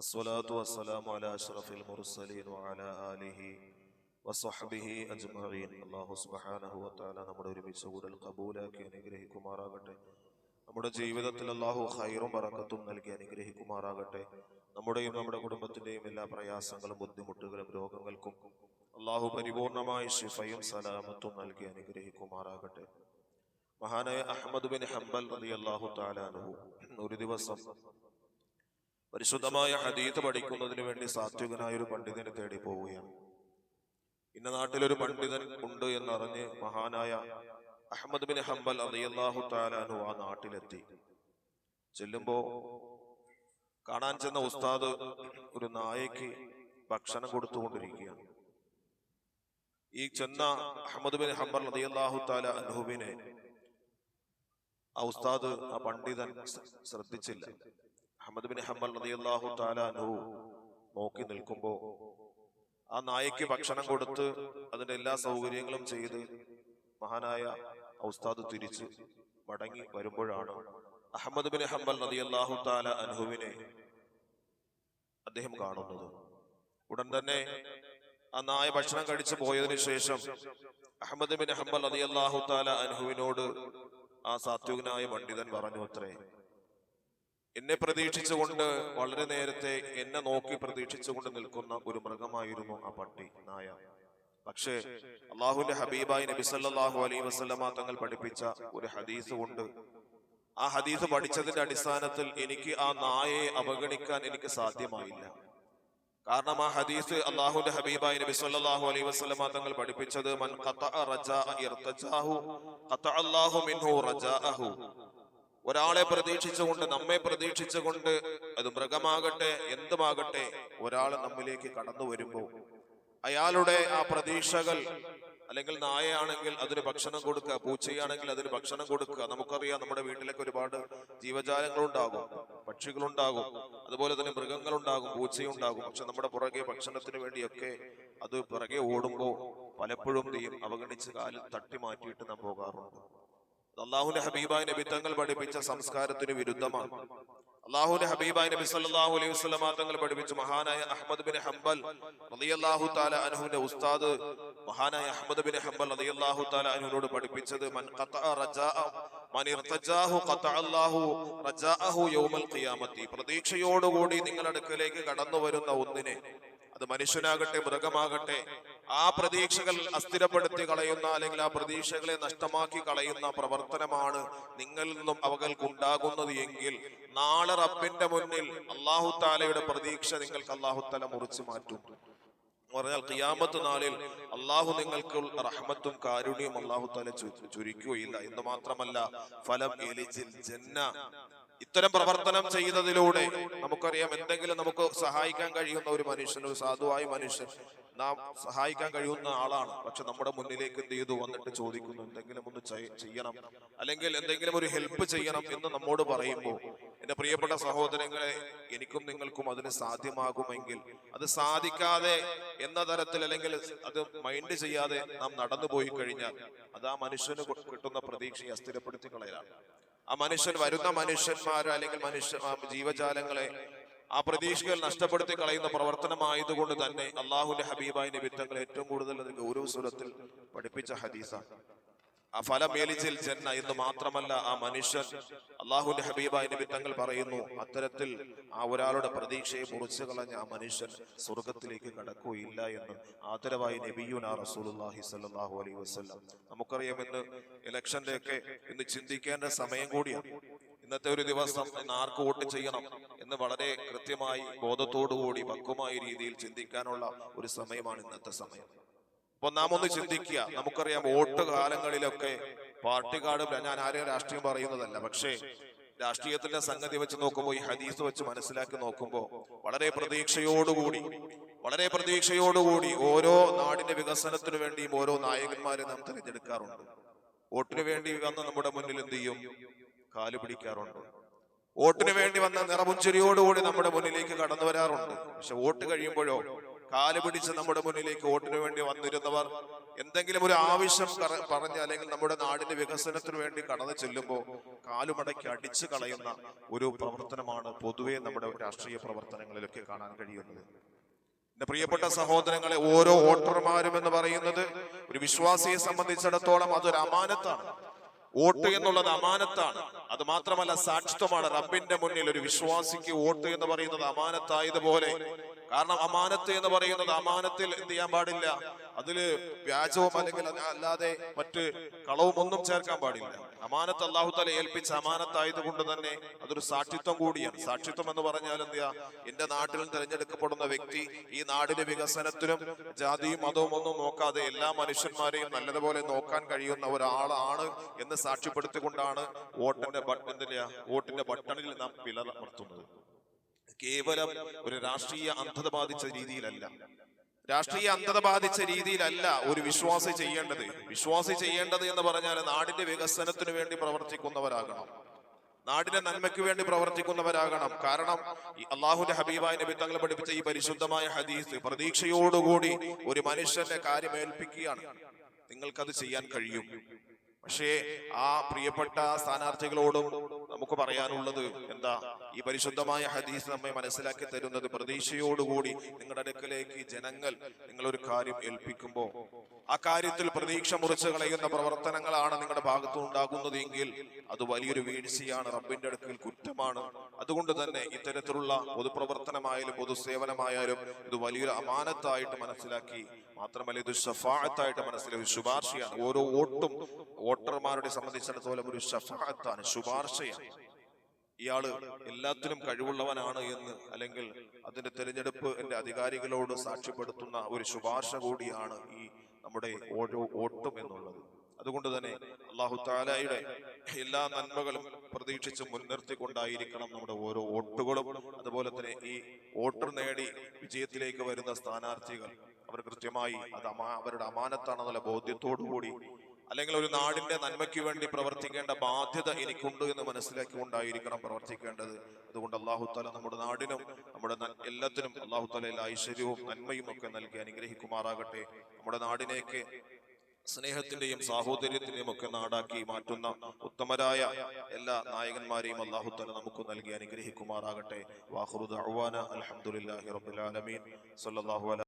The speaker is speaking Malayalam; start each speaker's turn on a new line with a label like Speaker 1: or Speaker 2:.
Speaker 1: الصلاة والسلام على أشرف المرسلين وعلى آله وصحبه أجمعين അള്ളാഹു സുബ്ഹാനഹു വതആല നമ്മുടെ ഒരുമിച്ച് കൂടൽ കബൂലാക്കി അനുഗ്രഹിക്കുമാറാകട്ടെ നമ്മുടെ ജീവിതത്തിൽ അള്ളാഹു ഖൈറും ബറക്കത്തും നൽകി അനുഗ്രഹിക്കുമാറാകട്ടെ നമ്മുടെയും നമ്മുടെ കുടുംബത്തിന്റെയും എല്ലാ പ്രയാസങ്ങളും ബുദ്ധിമുട്ടുകളും രോഗങ്ങൾക്കും അള്ളാഹു പരിപൂർണമായ ശിഫയും സലാമത്തും നൽകി അനുഗ്രഹിക്കുമാറാകട്ടെ മഹാനായ അഹമ്മദ് ബിൻ ഹംബൽ റളിയല്ലാഹു തആല അൻഹു ഒരു ദിവസം പരിശുദ്ധമായ ഹദീത്ത് പഠിക്കുന്നതിന് വേണ്ടി സാത്വികനായ ഒരു പണ്ഡിതനെ തേടി പോവുകയാണ്. ഇന്ന നാട്ടിലൊരു പണ്ഡിതൻ ഉണ്ട് എന്നറിഞ്ഞ് മഹാനായ അഹമ്മദ് ബിൻ ഹംബൽ റളിയല്ലാഹു താലാനു ആ നാട്ടിലെത്തി. ചെല്ലുമ്പോ കാണാൻ ചെന്ന ഉസ്താദ് ഒരു നായയ്ക്ക് ഭക്ഷണം കൊടുത്തുകൊണ്ടിരിക്കുകയാണ്. ഈ ചെന്ന അഹമ്മദ് ബിൻ ഹംബൽ റളിയല്ലാഹു താല അൻഹുവിനെ ആ ഉസ്താദ് ആ പണ്ഡിതൻ ശ്രദ്ധിച്ചില്ല. അഹമ്മദ് ബിൻ റളിയല്ലാഹു തആല അൻഹു നോക്കി നിൽക്കുമ്പോൾ ആ നായയ്ക്ക് ഭക്ഷണം കൊടുത്ത് അതിന്റെ എല്ലാ സൗകര്യങ്ങളും ചെയ്ത് മഹാനായ ഔസ്താദ് തിരിച്ച് മടങ്ങി വരുമ്പോഴാണ് അഹമ്മദ് ബിൻ ഹംബൽ റളിയല്ലാഹു തആല അൻഹുവിനെ അദ്ദേഹം കാണുന്നത്. ഉടൻ തന്നെ ആ നായ ഭക്ഷണം കഴിച്ചു പോയതിനു ശേഷം അഹമ്മദ് ബിൻ ഹംബൽ റളിയല്ലാഹു തആല അൻഹുവിനോട് ആ സാത്വികനായ പണ്ഡിതൻ പറഞ്ഞു അത്രേ എന്നെ പ്രതീക്ഷിച്ചുകൊണ്ട് വളരെ നേരത്തെ എന്നെ നോക്കി പ്രതീക്ഷിച്ചുകൊണ്ട് നിൽക്കുന്ന ഒരു മൃഗമായിരുന്നു ആ പട്ടി നായ. പക്ഷേ അള്ളാഹുന്റെ ഹബീബായി നബി സല്ലല്ലാഹു അലൈഹി വസല്ലമ തങ്ങൾ പഠിപ്പിച്ച ഒരു ഹദീസ് കൊണ്ട് ആ ഹദീസ് പഠിച്ചതിന്റെ അടിസ്ഥാനത്തിൽ എനിക്ക് ആ നായയെ അവഗണിക്കാൻ എനിക്ക് സാധ്യമായില്ല. കാരണം ആ ഹദീസ് അള്ളാഹുന്റെ ഹബീബായി നബി സല്ലല്ലാഹു അലൈഹി വസല്ലമ തങ്ങൾ പഠിപ്പിച്ചത് മൻ ഖതഅ ഇർതജാഹു ഖതഅ അല്ലാഹു ഒരാളെ പ്രതീക്ഷിച്ചുകൊണ്ട് നമ്മെ പ്രതീക്ഷിച്ചുകൊണ്ട് അത് മൃഗമാകട്ടെ എന്തുമാകട്ടെ ഒരാൾ നമ്മിലേക്ക് കടന്നു വരുമ്പോൾ അയാളുടെ ആ പ്രതീക്ഷകൾ അല്ലെങ്കിൽ നായയാണെങ്കിൽ അതിന് ഭക്ഷണം കൊടുക്കുക പൂച്ചയാണെങ്കിൽ അതിന് ഭക്ഷണം കൊടുക്കുക. നമുക്കറിയാം നമ്മുടെ വീട്ടിലൊക്കെ ഒരുപാട് ജീവജാലങ്ങളുണ്ടാകും പക്ഷികളുണ്ടാകും അതുപോലെ തന്നെ മൃഗങ്ങളുണ്ടാകും പൂച്ചയുണ്ടാകും. പക്ഷെ നമ്മുടെ പുറകെ ഭക്ഷണത്തിന് വേണ്ടിയൊക്കെ അത് പുറകെ ഓടുമ്പോൾ പലപ്പോഴും തീയും അവഗണിച്ച് കാലിൽ തട്ടി മാറ്റിയിട്ട് നാം പോകാറുണ്ട്. അള്ളാഹുന്റെ ഹബീബായ നബി തങ്ങൾ പഠിപ്പിച്ച സംസ്കാരത്തിന് വിരുദ്ധമാണ്. അള്ളാഹുന്റെ ഹബീബായ നബി സല്ലല്ലാഹു അലൈഹി വസല്ലമ തങ്ങൾ പഠിപ്പിച്ച മഹാനായ അഹമ്മദ് ബിൻ ഹംബൽ റളിയല്ലാഹു താല അനുഹുന്റെ ഉസ്താദ് മഹാനായ അഹമ്മദ് ബിൻ ഹംബൽ റളിയല്ലാഹു താല അൻഹുവിനോട് പഠിപ്പിച്ചത് മൻ മൻ യൗമൽ ഖിയാമത്തി. പ്രതീക്ഷയോടുകൂടി നിങ്ങളടുക്കലേക്ക് കടന്നു വരുന്ന ഒന്നിനെ അത് മനുഷ്യനാകട്ടെ മൃഗമാകട്ടെ ആ പ്രതീക്ഷകൾ അസ്ഥിരപ്പെടുത്തി കളയുന്ന അല്ലെങ്കിൽ ആ പ്രതീക്ഷകളെ നഷ്ടമാക്കി കളയുന്ന പ്രവർത്തനമാണ് നിങ്ങളിൽ നിന്നും അവകൾക്ക് ഉണ്ടാകുന്നത് എങ്കിൽ നാളെ റബ്ബിന്റെ മുന്നിൽ അള്ളാഹു താലയുടെ പ്രതീക്ഷ നിങ്ങൾക്ക് അള്ളാഹു താല മുറിച്ചു മാറ്റും. പറഞ്ഞാൽ ഖിയാമത്ത് നാളിൽ അള്ളാഹു നിങ്ങൾക്ക് റഹ്മത്തും കാരുണ്യവും അള്ളാഹു തല ചുരുക്കുകയില്ല. എന്ന് മാത്രമല്ല ഫലം എലിജിൽ ജന്ന ഇത്തരം പ്രവർത്തനം ചെയ്യുന്നതിലൂടെ നമുക്കറിയാം എന്തെങ്കിലും നമുക്ക് സഹായിക്കാൻ കഴിയുന്ന ഒരു മനുഷ്യൻ ഒരു സാധുവായ മനുഷ്യൻ നാം സഹായിക്കാൻ കഴിയുന്ന ആളാണ്. പക്ഷെ നമ്മുടെ മുന്നിലേക്ക് എന്ത് ചെയ്തു? വന്നിട്ട് ചോദിക്കുന്നു എന്തെങ്കിലും ഒന്ന് ചെയ്യണം. അല്ലെങ്കിൽ എന്തെങ്കിലും ഒരു ഹെൽപ്പ് ചെയ്യണം എന്ന് നമ്മോട് പറയുമ്പോൾ എന്റെ പ്രിയപ്പെട്ട സഹോദരങ്ങളെ എനിക്കും നിങ്ങൾക്കും അതിന് സാധ്യമാകുമെങ്കിൽ അത് സാധിക്കാതെ എന്ന തരത്തിൽ അല്ലെങ്കിൽ അത് മൈൻഡ് ചെയ്യാതെ നാം നടന്നു പോയി കഴിഞ്ഞാൽ അത് ആ മനുഷ്യന് കിട്ടുന്ന പ്രതീക്ഷയെ അസ്ഥിരപ്പെടുത്തി കളയലാണ് ആ മനുഷ്യൻ വരുന്ന മനുഷ്യന്മാർ അല്ലെങ്കിൽ മനുഷ്യ ജീവജാലങ്ങളെ ആ പ്രതീക്ഷകൾ നഷ്ടപ്പെടുത്തി കളയുന്ന പ്രവർത്തനമായതുകൊണ്ട് തന്നെ അള്ളാഹുന്റെ ഹബീബായ നിമിത്തങ്ങൾ ഏറ്റവും കൂടുതൽ ഗൗരവ സ്വരത്തിൽ പഠിപ്പിച്ച ഹദീസാണ്. ആ ഫലം ഏലിച്ചിൽ ജന്ന എന്ന് മാത്രമല്ല ആ മനുഷ്യൻ അള്ളാഹുന്റെ ഹബീബായ തങ്ങൾ പറയുന്നു അത്തരത്തിൽ ആ ഒരാളുടെ പ്രതീക്ഷയെ മുറിച്ചു കളഞ്ഞ ആ മനുഷ്യൻ സ്വർഗത്തിലേക്ക് കടക്കുകയില്ല എന്ന്. ആദരവായി നബിയുന റസൂലുള്ളാഹി സ്വല്ലല്ലാഹു അലൈഹി വസല്ലം. നമുക്കറിയാം ഇന്ന് ഇലക്ഷന്റെ ഒക്കെ ഇന്ന് ചിന്തിക്കേണ്ട സമയം കൂടിയാണ്. ഇന്നത്തെ ഒരു ദിവസം ഇന്ന് ആർക്ക് വോട്ട് ചെയ്യണം എന്ന് വളരെ കൃത്യമായി ബോധത്തോടുകൂടി പക്വമായ രീതിയിൽ ചിന്തിക്കാനുള്ള ഒരു സമയമാണ് ഇന്നത്തെ സമയം. അപ്പൊ നാം ഒന്ന് ചിന്തിക്കുക. നമുക്കറിയാം വോട്ട് കാലങ്ങളിലൊക്കെ പാർട്ടി കാർഡ് ഞാൻ ആരെയും രാഷ്ട്രീയം പറയുന്നതല്ല. പക്ഷേ രാഷ്ട്രീയത്തിന്റെ സംഗതി വെച്ച് നോക്കുമ്പോൾ ഈ ഹദീസ് വെച്ച് മനസ്സിലാക്കി നോക്കുമ്പോൾ വളരെ പ്രതീക്ഷയോടുകൂടി വളരെ പ്രതീക്ഷയോടുകൂടി ഓരോ നാടിന്റെ വികസനത്തിനു വേണ്ടിയും ഓരോ നായകന്മാരെ നാം തിരഞ്ഞെടുക്കാറുണ്ട്. വോട്ടിനു വേണ്ടി വന്ന നമ്മുടെ മുന്നിൽ എന്ത് ചെയ്യും? കാൽ പിടിക്കാറുണ്ട്. വോട്ടിനു വേണ്ടി വന്ന നിറപുഞ്ചിരിയോടുകൂടി നമ്മുടെ മുന്നിലേക്ക് കടന്നു വരാറുണ്ട്. പക്ഷെ വോട്ട് കഴിയുമ്പോഴോ കാൽ പിടിച്ച് നമ്മുടെ മുന്നിലേക്ക് വോട്ടിന് വേണ്ടി വന്നിരുന്നവർ എന്തെങ്കിലും ഒരു ആവശ്യം പറഞ്ഞ് അല്ലെങ്കിൽ നമ്മുടെ നാടിന്റെ വികസനത്തിന് വേണ്ടി കടന്നു ചെല്ലുമ്പോൾ കാലുമടക്കി അടിച്ചു കളയുന്ന ഒരു പ്രവർത്തനമാണ് പൊതുവെ നമ്മുടെ രാഷ്ട്രീയ പ്രവർത്തനങ്ങളിലൊക്കെ കാണാൻ കഴിയുന്നത്. എന്റെ പ്രിയപ്പെട്ട സഹോദരങ്ങളെ ഓരോ വോട്ടർമാരും എന്ന് പറയുന്നത് ഒരു വിശ്വാസിയെ സംബന്ധിച്ചിടത്തോളം അതൊരു അമാനത്താണ്. വോട്ട് എന്നുള്ളത് അമാനത്താണ്. അത് മാത്രമല്ല സാക്ഷിത്വമാണ്. റബ്ബിന്റെ മുന്നിൽ ഒരു വിശ്വാസിക്ക് വോട്ട് എന്ന് പറയുന്നത് അമാനത്തായതുപോലെ കാരണം അമാനത്ത് എന്ന് പറയുന്നത് അമാനത്തിൽ എന്ത് ചെയ്യാൻ പാടില്ല. അതിൽ വ്യാജവും അല്ലെങ്കിൽ അല്ലാതെ മറ്റ് കളവും ഒന്നും ചേർക്കാൻ പാടില്ല. അമാനത്ത് അള്ളാഹു തല ഏൽപ്പിച്ച അമാനത്തായത് കൊണ്ട് തന്നെ അതൊരു സാക്ഷിത്വം കൂടിയാണ്. സാക്ഷിത്വം എന്ന് പറഞ്ഞാൽ എന്ത് ചെയ്യാ? എന്റെ നാട്ടിൽ തിരഞ്ഞെടുക്കപ്പെടുന്ന വ്യക്തി ഈ നാടിന്റെ വികസനത്തിനും ജാതിയും മതവും ഒന്നും നോക്കാതെ എല്ലാ മനുഷ്യന്മാരെയും നല്ലതുപോലെ നോക്കാൻ കഴിയുന്ന ഒരാളാണ് എന്ന് സാക്ഷ്യപ്പെടുത്തിക്കൊണ്ടാണ് വോട്ടിന്റെ ബട്ടന്റെ വോട്ടിന്റെ ബട്ടണിൽ നാം വിലമർത്തുന്നത് കേവലം ഒരു രാഷ്ട്രീയ അന്ധത ബാധിച്ച രീതിയിലല്ല. രാഷ്ട്രീയ അന്ധത ബാധിച്ച രീതിയിലല്ല ഒരു വിശ്വാസി ചെയ്യേണ്ടത്. വിശ്വാസി ചെയ്യേണ്ടത് എന്ന് പറഞ്ഞാൽ നാടിന്റെ വികസനത്തിന് വേണ്ടി പ്രവർത്തിക്കുന്നവരാകണം. നാടിന്റെ നന്മയ്ക്ക് വേണ്ടി പ്രവർത്തിക്കുന്നവരാകണം. കാരണം ഈ അള്ളാഹുന്റെ ഹബീബായ നബി തങ്ങൾ പഠിപ്പിച്ച ഈ പരിശുദ്ധമായ ഹദീസ് പ്രതീക്ഷയോടുകൂടി ഒരു മനുഷ്യന്റെ കാര്യം ഏൽപ്പിക്കുകയാണ്. നിങ്ങൾക്കത് ചെയ്യാൻ കഴിയും. പക്ഷേ ആ പ്രിയപ്പെട്ട സ്ഥാനാർത്ഥികളോടും നമുക്ക് പറയാനുള്ളത് എന്താ? ഈ പരിശുദ്ധമായ ഹദീസ് നമ്മെ മനസ്സിലാക്കി തരുന്നത് പ്രതീക്ഷയോടുകൂടി നിങ്ങളുടെ അടുക്കലേക്ക് ജനങ്ങൾ നിങ്ങളൊരു കാര്യം ഏൽപ്പിക്കുമ്പോൾ ആ കാര്യത്തിൽ പ്രതീക്ഷ മുറിച്ച് കളയുന്ന പ്രവർത്തനങ്ങളാണ് നിങ്ങളുടെ ഭാഗത്തു ഉണ്ടാകുന്നത് എങ്കിൽ അത് വലിയൊരു വീഴ്ചയാണ് റബ്ബിന്റെ അടുക്കൽ കുറ്റമാണ്. അതുകൊണ്ട് തന്നെ ഇത്തരത്തിലുള്ള പൊതുപ്രവർത്തനമായാലും പൊതുസേവനമായാലും ഇത് വലിയൊരു അമാനത്തായിട്ട് മനസ്സിലാക്കി മാത്രമല്ല ഇത് ഷഫാഅത്തായിട്ട് മനസ്സിലാക്കി ശുപാർശയാണ്. ഓരോ വോട്ടും വോട്ടർമാരുടെ സംബന്ധിച്ചിടത്തോളം ഒരു ഷഫാഅത്താണ് ശുപാർശയാണ്. ഇയാൾ എല്ലാത്തിനും കഴിവുള്ളവനാണ് എന്ന് അല്ലെങ്കിൽ അതിന്റെ തെരഞ്ഞെടുപ്പ് എന്റെ അധികാരികളോട് സാക്ഷ്യപ്പെടുത്തുന്ന ഒരു ശുപാർശ കൂടിയാണ് ഈ നമ്മുടെ ഓരോ ഓട്ടം എന്നുള്ളത്. അതുകൊണ്ട് തന്നെ അള്ളാഹു താലായുടെ എല്ലാ നന്മകളും പ്രതീക്ഷിച്ച് മുൻനിർത്തിക്കൊണ്ടായിരിക്കണം നമ്മുടെ ഓരോ വോട്ടുകളും. അതുപോലെ തന്നെ ഈ വോട്ടർ നേടി വിജയത്തിലേക്ക് വരുന്ന സ്ഥാനാർത്ഥികൾ അവർ കൃത്യമായി അത് അമാ അവരുടെ അമാനത്താണെന്നുള്ള ബോധ്യത്തോടു കൂടി അല്ലെങ്കിൽ ഒരു നാടിന്റെ നന്മയ്ക്ക് വേണ്ടി പ്രവർത്തിക്കേണ്ട ബാധ്യത എനിക്കുണ്ട് എന്ന് മനസ്സിലാക്കിക്കൊണ്ടായിരിക്കണം പ്രവർത്തിക്കേണ്ടത്. അതുകൊണ്ട് അള്ളാഹുത്തല നമ്മുടെ നാടിനും നമ്മുടെ എല്ലാത്തിനും അള്ളാഹുത്തല എല്ലാ ഐശ്വര്യവും നന്മയും ഒക്കെ നൽകി അനുഗ്രഹിക്കുമാറാകട്ടെ. നമ്മുടെ നാടിനെയൊക്കെ സ്നേഹത്തിന്റെയും സാഹോദര്യത്തിന്റെയും ഒക്കെ നാടാക്കി മാറ്റുന്ന ഉത്തമരായ എല്ലാ നായകന്മാരെയും അള്ളാഹുത്തല നമുക്ക് നൽകി അനുഗ്രഹിക്കുമാറാകട്ടെ. വാഹുറുദ് അഹ്വാന അലഹമുല്ലാഹി റബുലാലമീൻ അലൈഹി